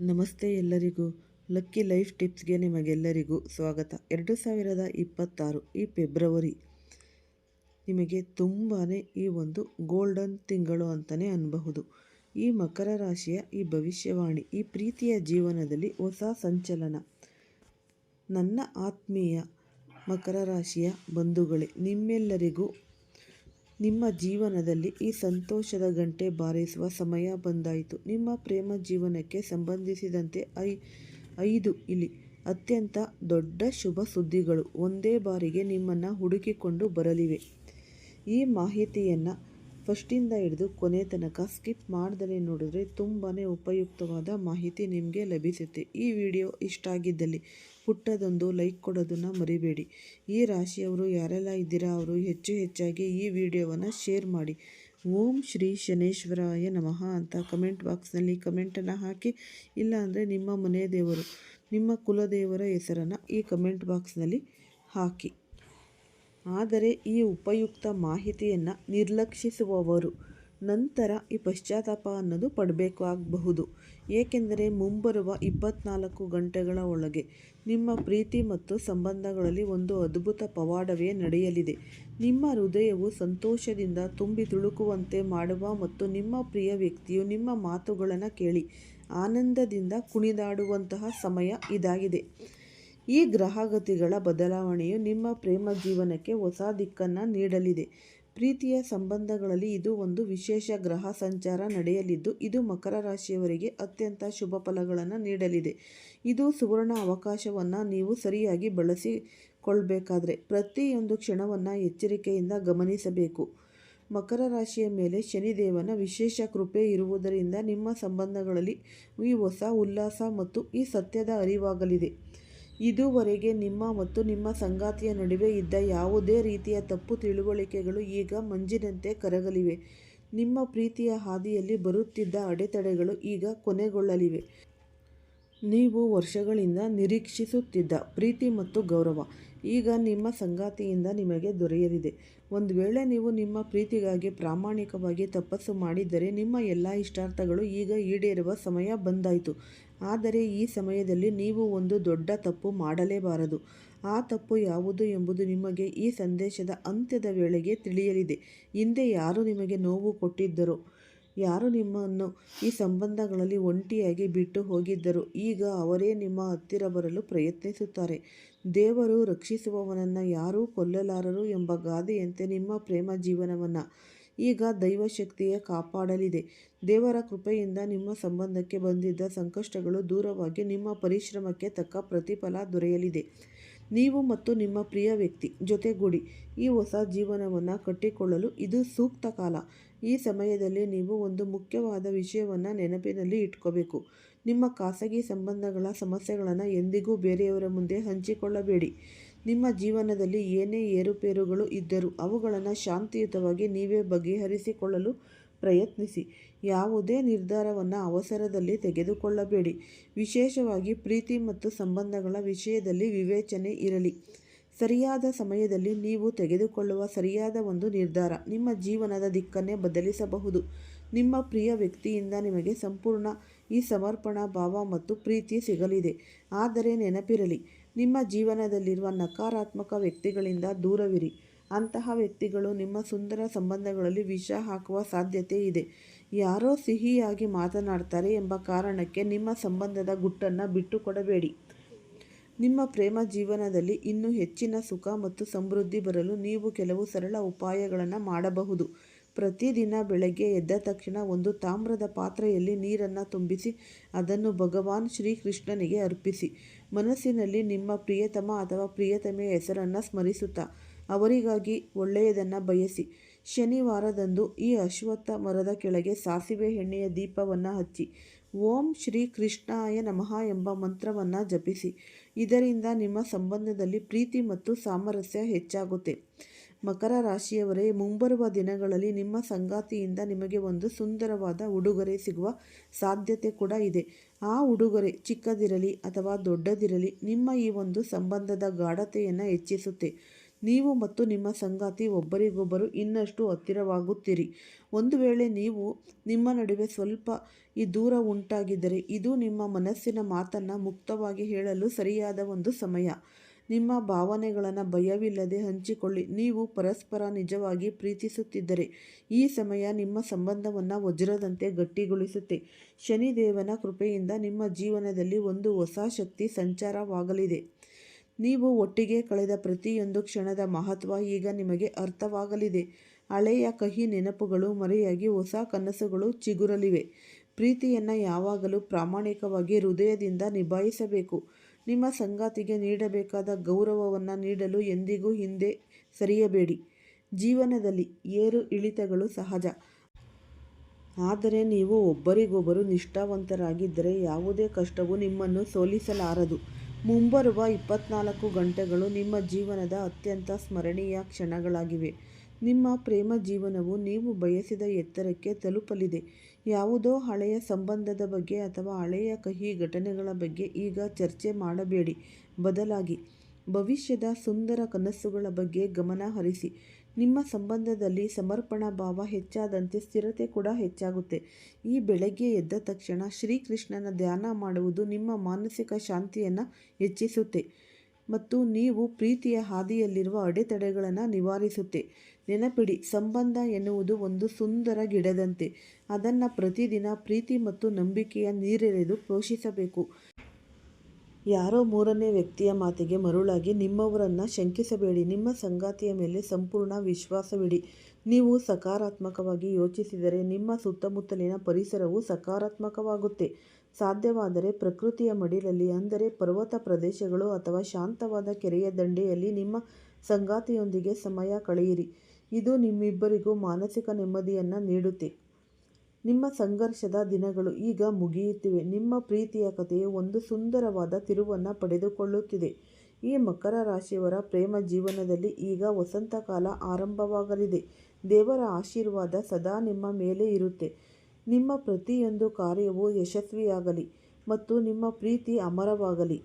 ನಮಸ್ತೆ ಎಲ್ಲರಿಗೂ. Lucky life ಟಿಪ್ಸ್ಗೆ ನಿಮಗೆಲ್ಲರಿಗೂ ಸ್ವಾಗತ. ಎರಡು ಸಾವಿರದ ಇಪ್ಪತ್ತಾರು ಈ ಫೆಬ್ರವರಿ ನಿಮಗೆ ತುಂಬಾ ಈ ಒಂದು ಗೋಲ್ಡನ್ ತಿಂಗಳು ಅಂತಲೇ ಅನ್ನಬಹುದು ಈ ಮಕರ ರಾಶಿಯ ಈ ಭವಿಷ್ಯವಾಣಿ, ಈ ಪ್ರೀತಿಯ ಜೀವನದಲ್ಲಿ ಹೊಸ ಸಂಚಲನ. ನನ್ನ ಆತ್ಮೀಯ ಮಕರ ರಾಶಿಯ ಬಂಧುಗಳೇ, ನಿಮ್ಮೆಲ್ಲರಿಗೂ ನಿಮ್ಮ ಜೀವನದಲ್ಲಿ ಈ ಸಂತೋಷದ ಗಂಟೆ ಬಾರಿಸುವ ಸಮಯ ಬಂದಾಯಿತು. ನಿಮ್ಮ ಪ್ರೇಮ ಜೀವನಕ್ಕೆ ಸಂಬಂಧಿಸಿದಂತೆ ಐ, ಐದು ಇಲ್ಲಿ ಅತ್ಯಂತ ದೊಡ್ಡ ಶುಭ ಸುದ್ದಿಗಳು ಒಂದೇ ಬಾರಿಗೆ ನಿಮ್ಮನ್ನು ಹುಡುಕಿಕೊಂಡು ಬರಲಿವೆ. ಈ ಮಾಹಿತಿಯನ್ನು ಫಸ್ಟಿಂದ ಹಿಡಿದು ಕೊನೆ ತನಕ ಸ್ಕಿಪ್ ಮಾಡದೇ ನೋಡಿದ್ರೆ ತುಂಬಾ ಉಪಯುಕ್ತವಾದ ಮಾಹಿತಿ ನಿಮಗೆ ಲಭಿಸುತ್ತೆ. ಈ ವಿಡಿಯೋ ಇಷ್ಟ ಆಗಿದ್ದಲ್ಲಿ ಪುಟ್ಟದೊಂದು ಲೈಕ್ ಕೊಡೋದನ್ನು ಮರಿಬೇಡಿ. ಈ ರಾಶಿಯವರು ಯಾರೆಲ್ಲ ಇದ್ದೀರಾ ಅವರು ಹೆಚ್ಚು ಹೆಚ್ಚಾಗಿ ಈ ವಿಡಿಯೋವನ್ನು ಶೇರ್ ಮಾಡಿ. ಓಂ ಶ್ರೀ ಶನೇಶ್ವರಾಯ ನಮಃ ಅಂತ ಕಮೆಂಟ್ ಬಾಕ್ಸ್ನಲ್ಲಿ ಕಮೆಂಟನ್ನು ಹಾಕಿ, ಇಲ್ಲಾಂದರೆ ನಿಮ್ಮ ಮನೆ ದೇವರು, ನಿಮ್ಮ ಕುಲದೇವರ ಹೆಸರನ್ನು ಈ ಕಮೆಂಟ್ ಬಾಕ್ಸ್ನಲ್ಲಿ ಹಾಕಿ. ಆದರೆ ಈ ಉಪಯುಕ್ತ ಮಾಹಿತಿಯನ್ನು ನಿರ್ಲಕ್ಷಿಸುವವರು ನಂತರ ಈ ಪಶ್ಚಾತ್ತಾಪ ಅನ್ನೋದು ಪಡಬೇಕು ಆಗಬಹುದು. ಏಕೆಂದರೆ ಮುಂಬರುವ ಇಪ್ಪತ್ನಾಲ್ಕು ಗಂಟೆಗಳ ಒಳಗೆ ನಿಮ್ಮ ಪ್ರೀತಿ ಮತ್ತು ಸಂಬಂಧಗಳಲ್ಲಿ ಒಂದು ಅದ್ಭುತ ಪವಾಡವೇ ನಡೆಯಲಿದೆ. ನಿಮ್ಮ ಹೃದಯವು ಸಂತೋಷದಿಂದ ತುಂಬಿ ತುಳುಕುವಂತೆ ಮಾಡುವ ಮತ್ತು ನಿಮ್ಮ ಪ್ರಿಯ ವ್ಯಕ್ತಿಯು ನಿಮ್ಮ ಮಾತುಗಳನ್ನು ಕೇಳಿ ಆನಂದದಿಂದ ಕುಣಿದಾಡುವಂತಹ ಸಮಯ ಇದಾಗಿದೆ. ಈ ಗ್ರಹಗತಿಗಳ ಬದಲಾವಣೆಯು ನಿಮ್ಮ ಪ್ರೇಮ ಜೀವನಕ್ಕೆ ಹೊಸ ದಿಕ್ಕನ್ನು ನೀಡಲಿದೆ. ಪ್ರೀತಿಯ ಸಂಬಂಧಗಳಲ್ಲಿ ಇದು ಒಂದು ವಿಶೇಷ ಗ್ರಹ ಸಂಚಾರ ನಡೆಯಲಿದ್ದು, ಇದು ಮಕರ ರಾಶಿಯವರಿಗೆ ಅತ್ಯಂತ ಶುಭ ಫಲಗಳನ್ನು ನೀಡಲಿದೆ. ಇದು ಸುವರ್ಣ ಅವಕಾಶವನ್ನು ನೀವು ಸರಿಯಾಗಿ ಬಳಸಿಕೊಳ್ಬೇಕಾದ್ರೆ ಪ್ರತಿಯೊಂದು ಕ್ಷಣವನ್ನು ಎಚ್ಚರಿಕೆಯಿಂದ ಗಮನಿಸಬೇಕು. ಮಕರ ರಾಶಿಯ ಮೇಲೆ ಶನಿದೇವನ ವಿಶೇಷ ಕೃಪೆ ಇರುವುದರಿಂದ ನಿಮ್ಮ ಸಂಬಂಧಗಳಲ್ಲಿ ಈ ಹೊಸ ಉಲ್ಲಾಸ ಮತ್ತು ಈ ಸತ್ಯದ ಅರಿವಾಗಲಿದೆ. ಇದುವರೆಗೆ ನಿಮ್ಮ ಮತ್ತು ನಿಮ್ಮ ಸಂಗಾತಿಯ ನಡುವೆ ಇದ್ದ ಯಾವುದೇ ರೀತಿಯ ತಪ್ಪು ತಿಳುವಳಿಕೆಗಳು ಈಗ ಮಂಜಿನಂತೆ ಕರಗಲಿವೆ. ನಿಮ್ಮ ಪ್ರೀತಿಯ ಹಾದಿಯಲ್ಲಿ ಬರುತ್ತಿದ್ದ ಅಡೆತಡೆಗಳು ಈಗ ಕೊನೆಗೊಳ್ಳಲಿವೆ. ನೀವು ವರ್ಷಗಳಿಂದ ನಿರೀಕ್ಷಿಸುತ್ತಿದ್ದ ಪ್ರೀತಿ ಮತ್ತು ಗೌರವ. ಈಗ ನಿಮ್ಮ ಸಂಗಾತಿಯಿಂದ ನಿಮಗೆ ದೊರೆಯಲಿದೆ. ಒಂದು ವೇಳೆ ನೀವು ನಿಮ್ಮ ಪ್ರೀತಿಗಾಗಿ ಪ್ರಾಮಾಣಿಕವಾಗಿ ತಪಸ್ಸು ಮಾಡಿದ್ದರೆ ನಿಮ್ಮ ಎಲ್ಲ ಇಷ್ಟಾರ್ಥಗಳು ಈಗ ಈಡೇರುವ ಸಮಯ ಬಂದಾಯಿತು. ಆದರೆ ಈ ಸಮಯದಲ್ಲಿ ನೀವು ಒಂದು ದೊಡ್ಡ ತಪ್ಪು ಮಾಡಲೇಬಾರದು. ಆ ತಪ್ಪು ಯಾವುದು ಎಂಬುದು ನಿಮಗೆ ಈ ಸಂದೇಶದ ಅಂತ್ಯದ ವೇಳೆಗೆ ತಿಳಿಯಲಿದೆ. ಹಿಂದೆ ಯಾರು ನಿಮಗೆ ನೋವು ಕೊಟ್ಟಿದ್ದರೋ? ಯಾರು ನಿಮ್ಮನ್ನು ಈ ಸಂಬಂಧಗಳಲ್ಲಿ ಒಂಟಿಯಾಗಿ ಬಿಟ್ಟು ಹೋಗಿದ್ದರು? ಈಗ ಅವರೇ ನಿಮ್ಮ ಹತ್ತಿರ ಬರಲು ಪ್ರಯತ್ನಿಸುತ್ತಾರೆ. ದೇವರು ರಕ್ಷಿಸುವವನನ್ನು ಯಾರೂ ಕೊಲ್ಲಲಾರರು ಎಂಬ ಗಾದೆಯಂತೆ ನಿಮ್ಮ ಪ್ರೇಮ ಜೀವನವನ್ನು ಈಗ ದೈವಶಕ್ತಿಯೇ ಕಾಪಾಡಲಿದೆ. ದೇವರ ಕೃಪೆಯಿಂದ ನಿಮ್ಮ ಸಂಬಂಧಕ್ಕೆ ಬಂದಿದ್ದ ಸಂಕಷ್ಟಗಳು ದೂರವಾಗಿ ನಿಮ್ಮ ಪರಿಶ್ರಮಕ್ಕೆ ತಕ್ಕ ಪ್ರತಿಫಲ ದೊರೆಯಲಿದೆ. ನೀವು ಮತ್ತು ನಿಮ್ಮ ಪ್ರಿಯ ವ್ಯಕ್ತಿ ಜೊತೆಗೂಡಿ ಈ ಹೊಸ ಜೀವನವನ್ನು ಕಟ್ಟಿಕೊಳ್ಳಲು ಇದು ಸೂಕ್ತ ಕಾಲ. ಈ ಸಮಯದಲ್ಲಿ ನೀವು ಒಂದು ಮುಖ್ಯವಾದ ವಿಷಯವನ್ನು ನೆನಪಿನಲ್ಲಿ ಇಟ್ಕೋಬೇಕು. ನಿಮ್ಮ ಖಾಸಗಿ ಸಂಬಂಧಗಳ ಸಮಸ್ಯೆಗಳನ್ನು ಎಂದಿಗೂ ಬೇರೆಯವರ ಮುಂದೆ ಹಂಚಿಕೊಳ್ಳಬೇಡಿ. ನಿಮ್ಮ ಜೀವನದಲ್ಲಿ ಏನೇ ಏರುಪೇರುಗಳು ಇದ್ದರೂ ಅವುಗಳನ್ನು ಶಾಂತಿಯುತವಾಗಿ ನೀವೇ ಬಗೆಹರಿಸಿಕೊಳ್ಳಲು ಪ್ರಯತ್ನಿಸಿ. ಯಾವುದೇ ನಿರ್ಧಾರವನ್ನು ಅವಸರದಲ್ಲಿ ತೆಗೆದುಕೊಳ್ಳಬೇಡಿ. ವಿಶೇಷವಾಗಿ ಪ್ರೀತಿ ಮತ್ತು ಸಂಬಂಧಗಳ ವಿಷಯದಲ್ಲಿ ವಿವೇಚನೆ ಇರಲಿ. ಸರಿಯಾದ ಸಮಯದಲ್ಲಿ ನೀವು ತೆಗೆದುಕೊಳ್ಳುವ ಸರಿಯಾದ ಒಂದು ನಿರ್ಧಾರ ನಿಮ್ಮ ಜೀವನದ ದಿಕ್ಕನ್ನೇ ಬದಲಿಸಬಹುದು. ನಿಮ್ಮ ಪ್ರಿಯ ವ್ಯಕ್ತಿಯಿಂದ ನಿಮಗೆ ಸಂಪೂರ್ಣ ಈ ಸಮರ್ಪಣಾ ಭಾವ ಮತ್ತು ಪ್ರೀತಿ ಸಿಗಲಿದೆ. ಆದರೆ ನೆನಪಿರಲಿ, ನಿಮ್ಮ ಜೀವನದಲ್ಲಿರುವ ನಕಾರಾತ್ಮಕ ವ್ಯಕ್ತಿಗಳಿಂದ ದೂರವಿರಿ. ಅಂತಹ ವ್ಯಕ್ತಿಗಳು ನಿಮ್ಮ ಸುಂದರ ಸಂಬಂಧಗಳಲ್ಲಿ ವಿಷ ಹಾಕುವ ಸಾಧ್ಯತೆ ಇದೆ. ಯಾರೋ ಸಿಹಿಯಾಗಿ ಮಾತನಾಡ್ತಾರೆ ಎಂಬ ಕಾರಣಕ್ಕೆ ನಿಮ್ಮ ಸಂಬಂಧದ ಗುಟ್ಟನ್ನು ಬಿಟ್ಟುಕೊಡಬೇಡಿ. ನಿಮ್ಮ ಪ್ರೇಮ ಜೀವನದಲ್ಲಿ ಇನ್ನೂ ಹೆಚ್ಚಿನ ಸುಖ ಮತ್ತು ಸಮೃದ್ಧಿ ಬರಲು ನೀವು ಕೆಲವು ಸರಳ ಉಪಾಯಗಳನ್ನು ಮಾಡಬಹುದು. ಪ್ರತಿದಿನ ಬೆಳಗ್ಗೆ ಎದ್ದ ತಕ್ಷಣ ಒಂದು ತಾಮ್ರದ ಪಾತ್ರೆಯಲ್ಲಿ ನೀರನ್ನು ತುಂಬಿಸಿ ಅದನ್ನು ಭಗವಾನ್ ಶ್ರೀಕೃಷ್ಣನಿಗೆ ಅರ್ಪಿಸಿ. ಮನಸ್ಸಿನಲ್ಲಿ ನಿಮ್ಮ ಪ್ರಿಯತಮ ಅಥವಾ ಪ್ರಿಯತಮೆಯ ಹೆಸರನ್ನು ಸ್ಮರಿಸುತ್ತಾ ಅವರಿಗಾಗಿ ಒಳ್ಳೆಯದನ್ನು ಬಯಸಿ. ಶನಿವಾರದಂದು ಈ ಅಶ್ವತ್ಥ ಮರದ ಕೆಳಗೆ ಸಾಸಿವೆ ಎಣ್ಣೆಯ ದೀಪವನ್ನು ಹಚ್ಚಿ. ಓಂ ಶ್ರೀ ಕೃಷ್ಣಾಯ ನಮಃ ಎಂಬ ಮಂತ್ರವನ್ನು ಜಪಿಸಿ. ಇದರಿಂದ ನಿಮ್ಮ ಸಂಬಂಧದಲ್ಲಿ ಪ್ರೀತಿ ಮತ್ತು ಸಾಮರಸ್ಯ ಹೆಚ್ಚಾಗುತ್ತೆ. ಮಕರ ರಾಶಿಯವರೇ, ಮುಂಬರುವ ದಿನಗಳಲ್ಲಿ ನಿಮ್ಮ ಸಂಗಾತಿಯಿಂದ ನಿಮಗೆ ಒಂದು ಸುಂದರವಾದ ಉಡುಗೊರೆ ಸಿಗುವ ಸಾಧ್ಯತೆ ಕೂಡ ಇದೆ. ಆ ಉಡುಗೊರೆ ಚಿಕ್ಕದಿರಲಿ ಅಥವಾ ದೊಡ್ಡದಿರಲಿ ನಿಮ್ಮ ಈ ಒಂದು ಸಂಬಂಧದ ಗಾಢತೆಯನ್ನು ಹೆಚ್ಚಿಸುತ್ತೆ. ನೀವು ಮತ್ತು ನಿಮ್ಮ ಸಂಗಾತಿ ಒಬ್ಬರಿಗೊಬ್ಬರು ಇನ್ನಷ್ಟು ಹತ್ತಿರವಾಗುತ್ತೀರಿ. ಒಂದು ವೇಳೆ ನೀವು ನಿಮ್ಮ ನಡುವೆ ಸ್ವಲ್ಪ ಈ ದೂರ ಉಂಟಾಗಿದ್ದರೆ ಇದು ನಿಮ್ಮ ಮನಸ್ಸಿನ ಮಾತನ್ನು ಮುಕ್ತವಾಗಿ ಹೇಳಲು ಸರಿಯಾದ ಒಂದು ಸಮಯ. ನಿಮ್ಮ ಭಾವನೆಗಳನ್ನು ಭಯವಿಲ್ಲದೆ ಹಂಚಿಕೊಳ್ಳಿ. ನೀವು ಪರಸ್ಪರ ನಿಜವಾಗಿ ಪ್ರೀತಿಸುತ್ತಿದ್ದರೆ ಈ ಸಮಯ ನಿಮ್ಮ ಸಂಬಂಧವನ್ನು ವಜ್ರದಂತೆ ಗಟ್ಟಿಗೊಳಿಸುತ್ತೆ. ಶನಿದೇವನ ಕೃಪೆಯಿಂದ ನಿಮ್ಮ ಜೀವನದಲ್ಲಿ ಒಂದು ಹೊಸ ಶಕ್ತಿ ಸಂಚಾರವಾಗಲಿದೆ. ನೀವು ಒಟ್ಟಿಗೆ ಕಳೆದ ಪ್ರತಿಯೊಂದು ಕ್ಷಣದ ಮಹತ್ವ ಈಗ ನಿಮಗೆ ಅರ್ಥವಾಗಲಿದೆ. ಹಳೆಯ ಕಹಿ ನೆನಪುಗಳು ಮರೆಯಾಗಿ ಹೊಸ ಕನಸುಗಳು ಚಿಗುರಲಿವೆ. ಪ್ರೀತಿಯನ್ನು ಯಾವಾಗಲೂ ಪ್ರಾಮಾಣಿಕವಾಗಿ ಹೃದಯದಿಂದ ನಿಭಾಯಿಸಬೇಕು. ನಿಮ್ಮ ಸಂಗಾತಿಗೆ ನೀಡಬೇಕಾದ ಗೌರವವನ್ನು ನೀಡಲು ಎಂದಿಗೂ ಹಿಂದೆ ಸರಿಯಬೇಡಿ. ಜೀವನದಲ್ಲಿ ಏರು ಇಳಿತಗಳು ಸಹಜ. ಆದರೆ ನೀವು ಒಬ್ಬರಿಗೊಬ್ಬರು ನಿಷ್ಠಾವಂತರಾಗಿದ್ದರೆ ಯಾವುದೇ ಕಷ್ಟವೂ ನಿಮ್ಮನ್ನು ಸೋಲಿಸಲಾರದು. ಮುಂಬರುವ ಇಪ್ಪತ್ನಾಲ್ಕು ಗಂಟೆಗಳು ನಿಮ್ಮ ಜೀವನದ ಅತ್ಯಂತ ಸ್ಮರಣೀಯ ಕ್ಷಣಗಳಾಗಿವೆ. ನಿಮ್ಮ ಪ್ರೇಮ ಜೀವನವು ನೀವು ಬಯಸಿದ ಎತ್ತರಕ್ಕೆ ತಲುಪಲಿದೆ. ಯಾವುದೋ ಹಳೆಯ ಸಂಬಂಧದ ಬಗ್ಗೆ ಅಥವಾ ಹಳೆಯ ಕಹಿ ಘಟನೆಗಳ ಬಗ್ಗೆ ಈಗ ಚರ್ಚೆ ಮಾಡಬೇಡಿ. ಬದಲಾಗಿ, ಭವಿಷ್ಯದ ಸುಂದರ ಕನಸುಗಳ ಬಗ್ಗೆ ಗಮನ ಹರಿಸಿ. ನಿಮ್ಮ ಸಂಬಂಧದಲ್ಲಿ ಸಮರ್ಪಣಾ ಭಾವ ಹೆಚ್ಚಾದಂತೆ ಸ್ಥಿರತೆ ಕೂಡ ಹೆಚ್ಚಾಗುತ್ತೆ. ಈ ಬೆಳಗ್ಗೆ ಎದ್ದ ತಕ್ಷಣ ಶ್ರೀಕೃಷ್ಣನ ಧ್ಯಾನ ಮಾಡುವುದು ನಿಮ್ಮ ಮಾನಸಿಕ ಶಾಂತಿಯನ್ನು ಹೆಚ್ಚಿಸುತ್ತೆ. ಮತ್ತು ನೀವು ಪ್ರೀತಿಯ ಹಾದಿಯಲ್ಲಿರುವ ಅಡೆತಡೆಗಳನ್ನು ನಿವಾರಿಸುತ್ತೆ. ನೆನಪಿಡಿ, ಸಂಬಂಧ ಎನ್ನುವುದು ಒಂದು ಸುಂದರ ಗಿಡದಂತೆ. ಅದನ್ನು ಪ್ರತಿದಿನ ಪ್ರೀತಿ ಮತ್ತು ನಂಬಿಕೆಯ ನೀರೆರೆದು ಪೋಷಿಸಬೇಕು. ಯಾರೋ ಮೂರನೇ ವ್ಯಕ್ತಿಯ ಮಾತಿಗೆ ಮರುಳಾಗಿ, ನಿಮ್ಮವರನ್ನು ಶಂಕಿಸಬೇಡಿ. ನಿಮ್ಮ ಸಂಗಾತಿಯ ಮೇಲೆ ಸಂಪೂರ್ಣ ವಿಶ್ವಾಸವಿಡಿ. ನೀವು ಸಕಾರಾತ್ಮಕವಾಗಿ ಯೋಚಿಸಿದರೆ ನಿಮ್ಮ ಸುತ್ತಮುತ್ತಲಿನ ಪರಿಸರವು ಸಕಾರಾತ್ಮಕವಾಗುತ್ತೆ. ಸಾಧ್ಯವಾದರೆ ಪ್ರಕೃತಿಯ ಮಡಿಲಲ್ಲಿ, ಅಂದರೆ ಪರ್ವತ ಪ್ರದೇಶಗಳು ಅಥವಾ ಶಾಂತವಾದ ಕೆರೆಯ ದಂಡೆಯಲ್ಲಿ ನಿಮ್ಮ ಸಂಗಾತಿಯೊಂದಿಗೆ ಸಮಯ ಕಳೆಯಿರಿ. ಇದು ನಿಮ್ಮಿಬ್ಬರಿಗೂ ಮಾನಸಿಕ ನೆಮ್ಮದಿಯನ್ನು ನೀಡುತ್ತೆ. ನಿಮ್ಮ ಸಂಘರ್ಷದ ದಿನಗಳು ಈಗ ಮುಗಿಯುತ್ತಿವೆ. ನಿಮ್ಮ ಪ್ರೀತಿಯ ಕಥೆಯು ಒಂದು ಸುಂದರವಾದ ತಿರುವನ್ನು ಪಡೆದುಕೊಳ್ಳುತ್ತಿದೆ. ಈ ಮಕರ ರಾಶಿಯವರ ಪ್ರೇಮ ಜೀವನದಲ್ಲಿ ಈಗ ವಸಂತಕಾಲ ಆರಂಭವಾಗಲಿದೆ. ದೇವರ ಆಶೀರ್ವಾದ ಸದಾ ನಿಮ್ಮ ಮೇಲೆ ಇರುತ್ತೆ. ನಿಮ್ಮ ಪ್ರತಿಯೊಂದು ಕಾರ್ಯವೂ ಯಶಸ್ವಿಯಾಗಲಿ ಮತ್ತು ನಿಮ್ಮ ಪ್ರೀತಿ ಅಮರವಾಗಲಿ.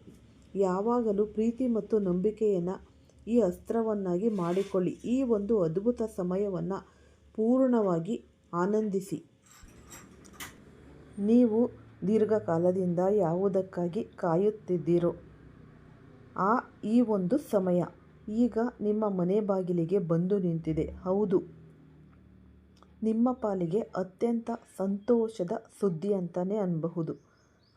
ಯಾವಾಗಲೂ ಪ್ರೀತಿ ಮತ್ತು ನಂಬಿಕೆಯನ್ನು ಈ ಅಸ್ತ್ರವನ್ನಾಗಿ ಮಾಡಿಕೊಳ್ಳಿ. ಈ ಒಂದು ಅದ್ಭುತ ಸಮಯವನ್ನು ಪೂರ್ಣವಾಗಿ ಆನಂದಿಸಿ. ನೀವು ದೀರ್ಘಕಾಲದಿಂದ ಯಾವುದಕ್ಕಾಗಿ ಕಾಯುತ್ತಿದ್ದೀರೋ ಆ ಈ ಒಂದು ಸಮಯ ಈಗ ನಿಮ್ಮ ಮನೆ ಬಾಗಿಲಿಗೆ ಬಂದು ನಿಂತಿದೆ. ಹೌದು. ನಿಮ್ಮ ಪಾಲಿಗೆ ಅತ್ಯಂತ ಸಂತೋಷದ ಸುದ್ದಿ ಅಂತಲೇ ಅನ್ನಬಹುದು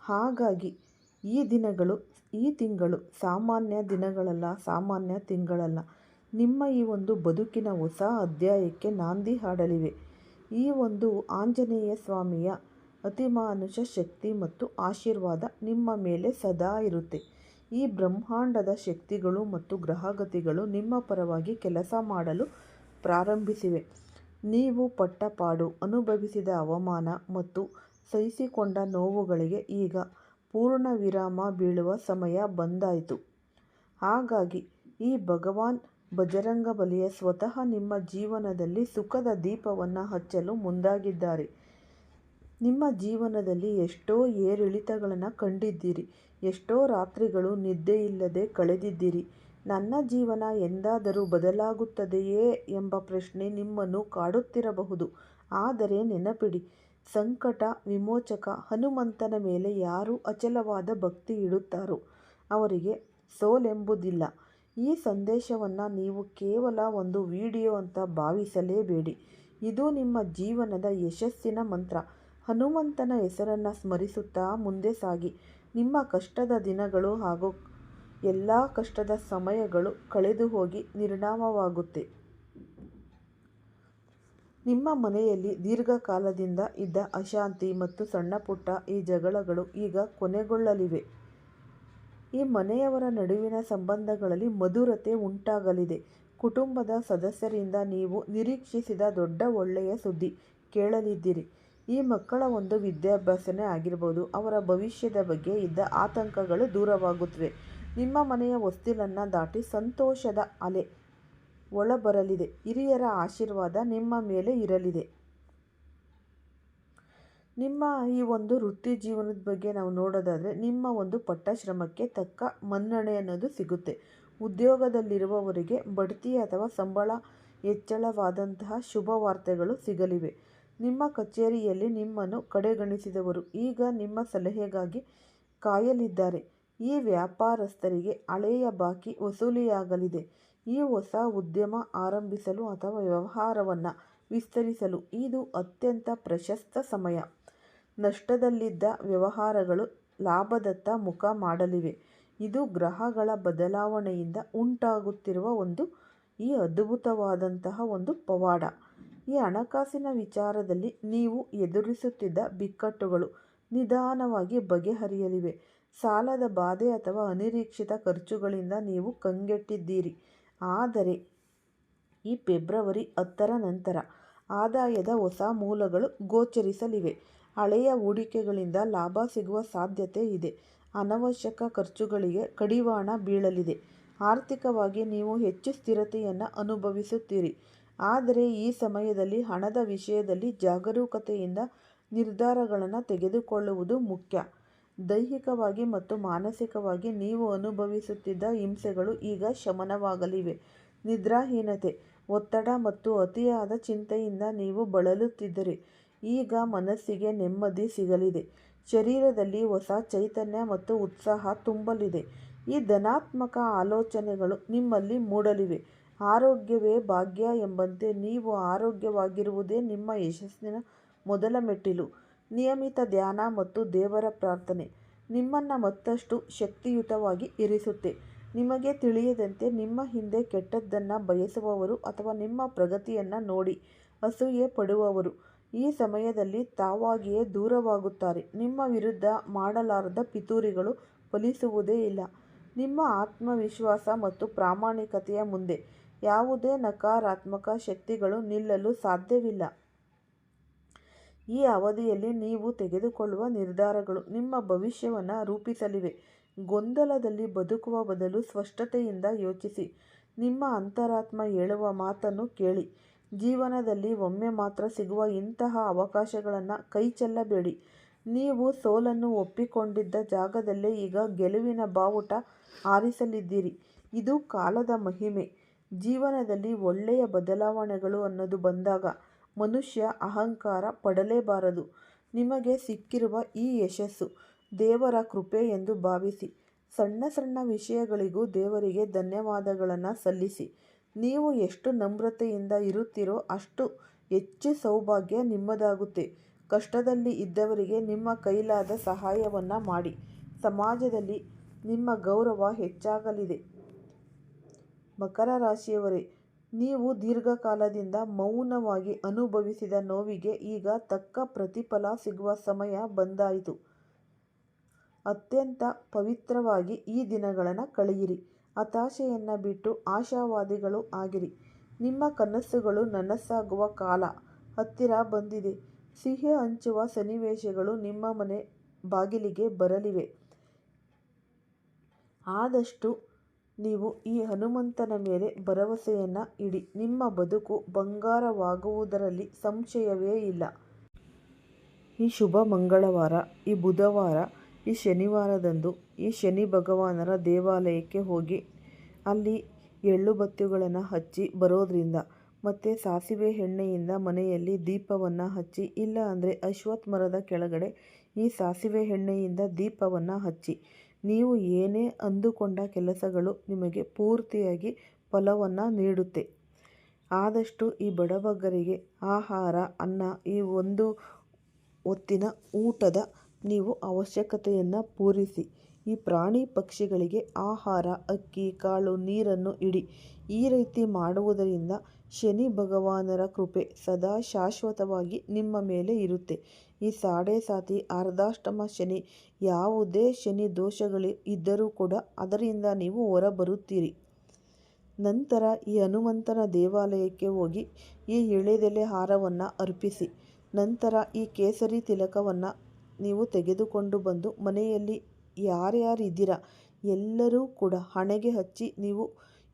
ಹಾಗಾಗಿ, ಈ ದಿನಗಳು, ಈ ತಿಂಗಳು ಸಾಮಾನ್ಯ ದಿನಗಳಲ್ಲ, ಸಾಮಾನ್ಯ ತಿಂಗಳಲ್ಲ. ನಿಮ್ಮ ಈ ಒಂದು ಬದುಕಿನ ಹೊಸ ಅಧ್ಯಾಯಕ್ಕೆ ನಾಂದಿ ಹಾಡಲಿವೆ. ಈ ಒಂದು ಆಂಜನೇಯ ಸ್ವಾಮಿಯ ಅತಿಮಾನುಷ ಶಕ್ತಿ ಮತ್ತು ಆಶೀರ್ವಾದ ನಿಮ್ಮ ಮೇಲೆ ಸದಾ ಇರುತ್ತೆ. ಈ ಬ್ರಹ್ಮಾಂಡದ ಶಕ್ತಿಗಳು ಮತ್ತು ಗ್ರಹಗತಿಗಳು ನಿಮ್ಮ ಪರವಾಗಿ ಕೆಲಸ ಮಾಡಲು ಪ್ರಾರಂಭಿಸಿವೆ. ನೀವು ಪಟ್ಟ ಪಾಡು ಅನುಭವಿಸಿದ ಅವಮಾನ ಮತ್ತು ಸಹಿಸಿಕೊಂಡ ನೋವುಗಳಿಗೆ ಈಗ ಪೂರ್ಣ ವಿರಾಮ ಬೀಳುವ ಸಮಯ ಬಂದಾಯಿತು. ಹಾಗಾಗಿ ಈ ಭಗವಾನ್ ಬಜರಂಗಬಲಿಯ ಸ್ವತಃ ನಿಮ್ಮ ಜೀವನದಲ್ಲಿ ಸುಖದ ದೀಪವನ್ನು ಹಚ್ಚಲು ಮುಂದಾಗಿದ್ದಾರೆ. ನಿಮ್ಮ ಜೀವನದಲ್ಲಿ ಎಷ್ಟೋ ಏರಿಳಿತಗಳನ್ನು ಕಂಡಿದ್ದೀರಿ, ಎಷ್ಟೋ ರಾತ್ರಿಗಳು ನಿದ್ದೆಯಿಲ್ಲದೆ ಕಳೆದಿದ್ದೀರಿ. ನನ್ನ ಜೀವನ ಎಂದಾದರೂ ಬದಲಾಗುತ್ತದೆಯೇ ಎಂಬ ಪ್ರಶ್ನೆ ನಿಮ್ಮನ್ನು ಕಾಡುತ್ತಿರಬಹುದು. ಆದರೆ ನೆನಪಿಡಿ, ಸಂಕಟ, ವಿಮೋಚಕ, ಹನುಮಂತನ ಮೇಲೆ ಯಾರು ಅಚಲವಾದ ಭಕ್ತಿ ಇಡುತ್ತಾರೋ ಅವರಿಗೆ ಸೋಲೆಂಬುದಿಲ್ಲ. ಈ ಸಂದೇಶವನ್ನು ನೀವು ಕೇವಲ ಒಂದು ವಿಡಿಯೋ ಅಂತ ಭಾವಿಸಲೇಬೇಡಿ. ಇದು ನಿಮ್ಮ ಜೀವನದ ಯಶಸ್ಸಿನ ಮಂತ್ರ. ಹನುಮಂತನ ಹೆಸರನ್ನು ಸ್ಮರಿಸುತ್ತಾ ಮುಂದೆ ಸಾಗಿ. ನಿಮ್ಮ ಕಷ್ಟದ ದಿನಗಳು ಹಾಗೂ ಎಲ್ಲ ಕಷ್ಟದ ಸಮಯಗಳು ಕಳೆದು ಹೋಗಿ ನಿರ್ಣಾಮವಾಗುತ್ತೆ. ನಿಮ್ಮ ಮನೆಯಲ್ಲಿ ದೀರ್ಘಕಾಲದಿಂದ ಇದ್ದ ಅಶಾಂತಿ ಮತ್ತು ಸಣ್ಣಪುಟ್ಟ ಈ ಜಗಳಗಳು ಈಗ ಕೊನೆಗೊಳ್ಳಲಿವೆ. ಈ ಮನೆಯವರ ನಡುವಿನ ಸಂಬಂಧಗಳಲ್ಲಿ ಮಧುರತೆ ಉಂಟಾಗಲಿದೆ. ಕುಟುಂಬದ ಸದಸ್ಯರಿಂದ ನೀವು ನಿರೀಕ್ಷಿಸಿದ ದೊಡ್ಡ ಒಳ್ಳೆಯ ಸುದ್ದಿ ಕೇಳಲಿದ್ದೀರಿ. ಈ ಮಕ್ಕಳ ಒಂದು ವಿದ್ಯಾಭ್ಯಾಸನೇ ಆಗಿರ್ಬೋದು. ಅವರ ಭವಿಷ್ಯದ ಬಗ್ಗೆ ಇದ್ದ ಆತಂಕಗಳು ದೂರವಾಗುತ್ತವೆ. ನಿಮ್ಮ ಮನೆಯ ಹೊಸ್ತಿಲನ್ನು ದಾಟಿ ಸಂತೋಷದ ಅಲೆ ಒಳಬರಲಿದೆ ಹಿರಿಯರ ಆಶೀರ್ವಾದ ನಿಮ್ಮ ಮೇಲೆ ಇರಲಿದೆ ನಿಮ್ಮ ಈ ಒಂದು ವೃತ್ತಿ ಜೀವನದ ಬಗ್ಗೆ ನಾವು ನೋಡೋದಾದರೆ, ನಿಮ್ಮ ಒಂದು ಪಟ್ಟಶ್ರಮಕ್ಕೆ ತಕ್ಕ ಮನ್ನಣೆ ಅನ್ನೋದು ಸಿಗುತ್ತೆ ಉದ್ಯೋಗದಲ್ಲಿರುವವರಿಗೆ ಬಡ್ತಿ ಅಥವಾ ಸಂಬಳ ಹೆಚ್ಚಳವಾದಂತಹ ಶುಭ ವಾರ್ತೆಗಳು ಸಿಗಲಿವೆ. ನಿಮ್ಮ ಕಚೇರಿಯಲ್ಲಿ ನಿಮ್ಮನ್ನು ಕಡೆಗಣಿಸಿದವರು ಈಗ ನಿಮ್ಮ ಸಲಹೆಗಾಗಿ ಕಾಯಲಿದ್ದಾರೆ. ಈ ವ್ಯಾಪಾರಸ್ಥರಿಗೆ ಹಳೆಯ ಬಾಕಿ ವಸೂಲಿಯಾಗಲಿದೆ. ಈ ಹೊಸ ಉದ್ಯಮ ಆರಂಭಿಸಲು ಅಥವಾ ವ್ಯವಹಾರವನ್ನು ವಿಸ್ತರಿಸಲು ಇದು ಅತ್ಯಂತ ಪ್ರಶಸ್ತ ಸಮಯ. ನಷ್ಟದಲ್ಲಿದ್ದ ವ್ಯವಹಾರಗಳು ಲಾಭದತ್ತ ಮುಖ ಮಾಡಲಿವೆ. ಇದು ಗ್ರಹಗಳ ಬದಲಾವಣೆಯಿಂದ ಉಂಟಾಗುತ್ತಿರುವ ಒಂದು, ಈ ಅದ್ಭುತವಾದಂತಹ ಒಂದು ಪವಾಡ. ಈ ಹಣಕಾಸಿನ ವಿಚಾರದಲ್ಲಿ ನೀವು ಎದುರಿಸುತ್ತಿದ್ದ ಬಿಕ್ಕಟ್ಟುಗಳು ನಿಧಾನವಾಗಿ ಬಗೆಹರಿಯಲಿವೆ. ಸಾಲದ ಬಾಧೆ ಅಥವಾ ಅನಿರೀಕ್ಷಿತ ಖರ್ಚುಗಳಿಂದ ನೀವು ಕಂಗೆಟ್ಟಿದ್ದೀರಿ. ಆದರೆ, ಈ ಫೆಬ್ರವರಿ ಹತ್ತರ ನಂತರ ಆದಾಯದ ಹೊಸ ಮೂಲಗಳು ಗೋಚರಿಸಲಿವೆ. ಹಳೆಯ ಹೂಡಿಕೆಗಳಿಂದ ಲಾಭ ಸಿಗುವ ಸಾಧ್ಯತೆ ಇದೆ. ಅನವಶ್ಯಕ ಖರ್ಚುಗಳಿಗೆ ಕಡಿವಾಣ ಬೀಳಲಿದೆ. ಆರ್ಥಿಕವಾಗಿ ನೀವು ಹೆಚ್ಚು ಸ್ಥಿರತೆಯನ್ನು ಅನುಭವಿಸುತ್ತೀರಿ. ಆದರೆ, ಈ ಸಮಯದಲ್ಲಿ ಹಣದ ವಿಷಯದಲ್ಲಿ ಜಾಗರೂಕತೆಯಿಂದ ನಿರ್ಧಾರಗಳನ್ನು ತೆಗೆದುಕೊಳ್ಳುವುದು ಮುಖ್ಯ. ದೈಹಿಕವಾಗಿ ಮತ್ತು ಮಾನಸಿಕವಾಗಿ ನೀವು ಅನುಭವಿಸುತ್ತಿದ್ದ ಹಿಂಸೆಗಳು ಈಗ ಶಮನವಾಗಲಿವೆ. ನಿದ್ರಾಹೀನತೆ, ಒತ್ತಡ ಮತ್ತು ಅತಿಯಾದ ಚಿಂತೆಯಿಂದ ನೀವು ಬಳಲುತ್ತಿದ್ದರೆ ಈಗ ಮನಸ್ಸಿಗೆ ನೆಮ್ಮದಿ ಸಿಗಲಿದೆ. ಶರೀರದಲ್ಲಿ ಹೊಸ ಚೈತನ್ಯ ಮತ್ತು ಉತ್ಸಾಹ ತುಂಬಲಿದೆ. ಈ ಧನಾತ್ಮಕ ಆಲೋಚನೆಗಳು ನಿಮ್ಮಲ್ಲಿ ಮೂಡಲಿವೆ. ಆರೋಗ್ಯವೇ ಭಾಗ್ಯ ಎಂಬಂತೆ ನೀವು ಆರೋಗ್ಯವಾಗಿರುವುದೇ ನಿಮ್ಮ ಯಶಸ್ಸಿನ ಮೊದಲ ಮೆಟ್ಟಿಲು. ನಿಯಮಿತ ಧ್ಯಾನ ಮತ್ತು ದೇವರ ಪ್ರಾರ್ಥನೆ ನಿಮ್ಮನ್ನು ಮತ್ತಷ್ಟು ಶಕ್ತಿಯುತವಾಗಿ ಇರಿಸುತ್ತೆ. ನಿಮಗೆ ತಿಳಿಯದಂತೆ ನಿಮ್ಮ ಹಿಂದೆ ಕೆಟ್ಟದ್ದನ್ನು ಬಯಸುವವರು ಅಥವಾ ನಿಮ್ಮ ಪ್ರಗತಿಯನ್ನು ನೋಡಿ ಅಸೂಯೆ ಪಡುವವರು ಈ ಸಮಯದಲ್ಲಿ ತಾವಾಗಿಯೇ ದೂರವಾಗುತ್ತಾರೆ. ನಿಮ್ಮ ವಿರುದ್ಧ ಮಾಡಲಾರದ ಪಿತೂರಿಗಳು ಫಲಿಸುವುದೇ ಇಲ್ಲ. ನಿಮ್ಮ ಆತ್ಮವಿಶ್ವಾಸ ಮತ್ತು ಪ್ರಾಮಾಣಿಕತೆಯ ಮುಂದೆ ಯಾವುದೇ ನಕಾರಾತ್ಮಕ ಶಕ್ತಿಗಳು ನಿಲ್ಲಲು ಸಾಧ್ಯವಿಲ್ಲ. ಈ ಅವಧಿಯಲ್ಲಿ ನೀವು ತೆಗೆದುಕೊಳ್ಳುವ ನಿರ್ಧಾರಗಳು ನಿಮ್ಮ ಭವಿಷ್ಯವನ್ನು ರೂಪಿಸಲಿವೆ. ಗೊಂದಲದಲ್ಲಿ ಬದುಕುವ ಬದಲು ಸ್ಪಷ್ಟತೆಯಿಂದ ಯೋಚಿಸಿ. ನಿಮ್ಮ ಅಂತರಾತ್ಮ ಹೇಳುವ ಮಾತನ್ನು ಕೇಳಿ. ಜೀವನದಲ್ಲಿ ಒಮ್ಮೆ ಮಾತ್ರ ಸಿಗುವ ಇಂತಹ ಅವಕಾಶಗಳನ್ನು ಕೈಚೆಲ್ಲಬೇಡಿ. ನೀವು ಸೋಲನ್ನು ಒಪ್ಪಿಕೊಂಡಿದ್ದ ಜಾಗದಲ್ಲೇ ಈಗ ಗೆಲುವಿನ ಬಾವುಟ ಆರಿಸಲಿದ್ದೀರಿ ಇದು ಕಾಲದ ಮಹಿಮೆ. ಜೀವನದಲ್ಲಿ ಒಳ್ಳೆಯ ಬದಲಾವಣೆಗಳು ಅನ್ನೋದು ಬಂದಾಗ ಮನುಷ್ಯ ಅಹಂಕಾರ ಪಡಲೇಬಾರದು. ನಿಮಗೆ ಸಿಕ್ಕಿರುವ ಈ ಯಶಸ್ಸು ದೇವರ ಕೃಪೆ ಎಂದು ಭಾವಿಸಿ. ಸಣ್ಣ ಸಣ್ಣ ವಿಷಯಗಳಿಗೂ ದೇವರಿಗೆ ಧನ್ಯವಾದಗಳನ್ನು ಸಲ್ಲಿಸಿ. ನೀವು ಎಷ್ಟು ನಮ್ರತೆಯಿಂದ ಇರುತ್ತೀರೋ ಅಷ್ಟು ಹೆಚ್ಚು ಸೌಭಾಗ್ಯ ನಿಮ್ಮದಾಗುತ್ತೆ. ಕಷ್ಟದಲ್ಲಿ ಇದ್ದವರಿಗೆ ನಿಮ್ಮ ಕೈಲಾದ ಸಹಾಯವನ್ನು ಮಾಡಿ. ಸಮಾಜದಲ್ಲಿ ನಿಮ್ಮ ಗೌರವ ಹೆಚ್ಚಾಗಲಿದೆ. ಮಕರ ರಾಶಿಯವರೇ, ನೀವು ದೀರ್ಘಕಾಲದಿಂದ ಮೌನವಾಗಿ ಅನುಭವಿಸಿದ ನೋವಿಗೆ ಈಗ ತಕ್ಕ ಪ್ರತಿಫಲ ಸಿಗುವ ಸಮಯ ಬಂದಾಯಿತು. ಅತ್ಯಂತ ಪವಿತ್ರವಾಗಿ ಈ ದಿನಗಳನ್ನು ಕಳೆಯಿರಿ. ಹತಾಶೆಯನ್ನು ಬಿಟ್ಟು ಆಶಾವಾದಿಗಳು ಆಗಿರಿ. ನಿಮ್ಮ ಕನಸುಗಳು ನನಸಾಗುವ ಕಾಲ ಹತ್ತಿರ ಬಂದಿದೆ. ಸಿಹಿ ಹಂಚುವ ಸನ್ನಿವೇಶಗಳು ನಿಮ್ಮ ಮನೆ ಬಾಗಿಲಿಗೆ ಬರಲಿವೆ. ಆದಷ್ಟು ನೀವು ಈ ಹನುಮಂತನ ಮೇಲೆ ಭರವಸೆಯನ್ನು ಇಡಿ. ನಿಮ್ಮ ಬದುಕು ಬಂಗಾರವಾಗುವುದರಲ್ಲಿ ಸಂಶಯವೇ ಇಲ್ಲ. ಈ ಶುಭ ಮಂಗಳವಾರ, ಈ ಬುಧವಾರ, ಈ ಶನಿವಾರದಂದು ಈ ಶನಿ ಭಗವಾನರ ದೇವಾಲಯಕ್ಕೆ ಹೋಗಿ ಅಲ್ಲಿ ಎಳ್ಳು ಬತ್ತಿಗಳನ್ನು ಹಚ್ಚಿ ಬರೋದ್ರಿಂದ ಮತ್ತು ಸಾಸಿವೆ ಎಣ್ಣೆಯಿಂದ ಮನೆಯಲ್ಲಿ ದೀಪವನ್ನು ಹಚ್ಚಿ ಇಲ್ಲ ಅಂದರೆ ಅಶ್ವತ್ಥ ಮರದ ಕೆಳಗಡೆ ಈ ಸಾಸಿವೆ ಎಣ್ಣೆಯಿಂದ ದೀಪವನ್ನು ಹಚ್ಚಿ ನೀವು ಏನೇ ಅಂದುಕೊಂಡ ಕೆಲಸಗಳು ನಿಮಗೆ ಪೂರ್ತಿಯಾಗಿ ಫಲವನ್ನು ನೀಡುತ್ತೆ. ಆದಷ್ಟು ಈ ಬಡಬಗ್ಗರಿಗೆ ಆಹಾರ, ಅನ್ನ ಈ ಒಂದು ಹೊತ್ತಿನ ಊಟದ ನೀವು ಅವಶ್ಯಕತೆಯನ್ನು ಪೂರಿಸಿ ಈ ಪ್ರಾಣಿ ಪಕ್ಷಿಗಳಿಗೆ ಆಹಾರ, ಅಕ್ಕಿ, ಕಾಳು, ನೀರನ್ನು ಇಡಿ. ಈ ರೀತಿ ಮಾಡುವುದರಿಂದ ಶನಿ ಭಗವಾನರ ಕೃಪೆ ಸದಾ ಶಾಶ್ವತವಾಗಿ ನಿಮ್ಮ ಮೇಲೆ ಇರುತ್ತೆ. ಈ ಸಾಡೆ ಸಾತಿ, ಅರ್ಧಾಷ್ಟಮ ಶನಿ ಯಾವುದೇ ಶನಿ ದೋಷಗಳು ಇದ್ದರೂ ಕೂಡ ಅದರಿಂದ ನೀವು ಹೊರಬರುತ್ತೀರಿ. ನಂತರ ಈ ಹನುಮಂತನ ದೇವಾಲಯಕ್ಕೆ ಹೋಗಿ ಈ ಎಳೆದೆಲೆ ಹಾರವನ್ನು ಅರ್ಪಿಸಿ. ನಂತರ ಈ ಕೇಸರಿ ತಿಲಕವನ್ನು ನೀವು ತೆಗೆದುಕೊಂಡು ಬಂದು ಮನೆಯಲ್ಲಿ ಯಾರ್ಯಾರಿದ್ದೀರಾ ಎಲ್ಲರೂ ಕೂಡ ಹಣೆಗೆ ಹಚ್ಚಿ ನೀವು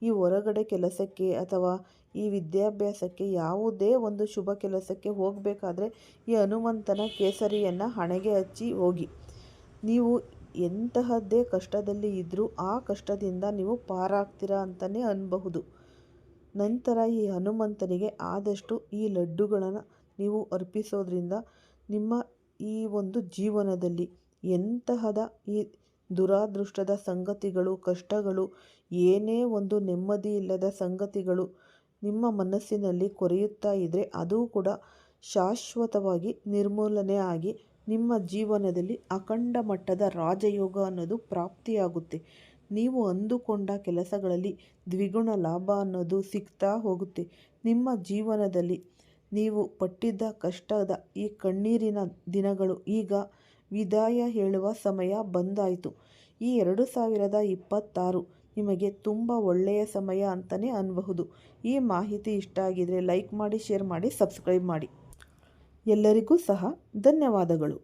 ಈ ಹೊರಗಡೆ ಕೆಲಸಕ್ಕೆ ಅಥವಾ ಈ ವಿದ್ಯಾಭ್ಯಾಸಕ್ಕೆ ಯಾವುದೇ ಒಂದು ಶುಭ ಕೆಲಸಕ್ಕೆ ಹೋಗಬೇಕಾದ್ರೆ ಈ ಹನುಮಂತನ ಕೇಸರಿಯನ್ನು ಹಣೆಗೆ ಹಚ್ಚಿ ಹೋಗಿ. ನೀವು ಎಂತಹದ್ದೇ ಕಷ್ಟದಲ್ಲಿ ಇದ್ದರೂ ಆ ಕಷ್ಟದಿಂದ ನೀವು ಪಾರಾಗ್ತೀರಾ ಅಂತಲೇ ಅನ್ಬಹುದು ನಂತರ ಈ ಹನುಮಂತನಿಗೆ ಆದಷ್ಟು ಈ ಲಡ್ಡುಗಳನ್ನು ನೀವು ಅರ್ಪಿಸೋದ್ರಿಂದ ನಿಮ್ಮ ಈ ಒಂದು ಜೀವನದಲ್ಲಿ ಎಂತಹದ ಈ ದುರಾದೃಷ್ಟದ ಸಂಗತಿಗಳು, ಕಷ್ಟಗಳು, ಏನೇ ಒಂದು ನೆಮ್ಮದಿ ಇಲ್ಲದ ಸಂಗತಿಗಳು ನಿಮ್ಮ ಮನಸ್ಸಿನಲ್ಲಿ ಕೊರೆಯುತ್ತಾ ಇದ್ದರೆ ಅದು ಕೂಡ ಶಾಶ್ವತವಾಗಿ ನಿರ್ಮೂಲನೆ ಆಗಿ ನಿಮ್ಮ ಜೀವನದಲ್ಲಿ ಅಖಂಡ ಮಟ್ಟದ ರಾಜಯೋಗ ಅನ್ನೋದು ಪ್ರಾಪ್ತಿಯಾಗುತ್ತೆ. ನೀವು ಅಂದುಕೊಂಡ ಕೆಲಸಗಳಲ್ಲಿ ದ್ವಿಗುಣ ಲಾಭ ಅನ್ನೋದು ಸಿಗ್ತಾ ಹೋಗುತ್ತೆ. ನಿಮ್ಮ ಜೀವನದಲ್ಲಿ ನೀವು ಪಟ್ಟಿದ್ದ ಕಷ್ಟದ ಈ ಕಣ್ಣೀರಿನ ದಿನಗಳು ಈಗ ವಿದಾಯ ಹೇಳುವ ಸಮಯ ಬಂದಾಯಿತು. ಈ ಎರಡು ಸಾವಿರದ ಇಪ್ಪತ್ತಾರು ನಿಮಗೆ ತುಂಬ ಒಳ್ಳೆಯ ಸಮಯ ಅಂತಲೇ ಅನ್ಬಹುದು. ಈ ಮಾಹಿತಿ ಇಷ್ಟ ಆಗಿದರೆ ಲೈಕ್ ಮಾಡಿ, ಶೇರ್ ಮಾಡಿ, ಸಬ್ಸ್ಕ್ರೈಬ್ ಮಾಡಿ. ಎಲ್ಲರಿಗೂ ಸಹ ಧನ್ಯವಾದಗಳು.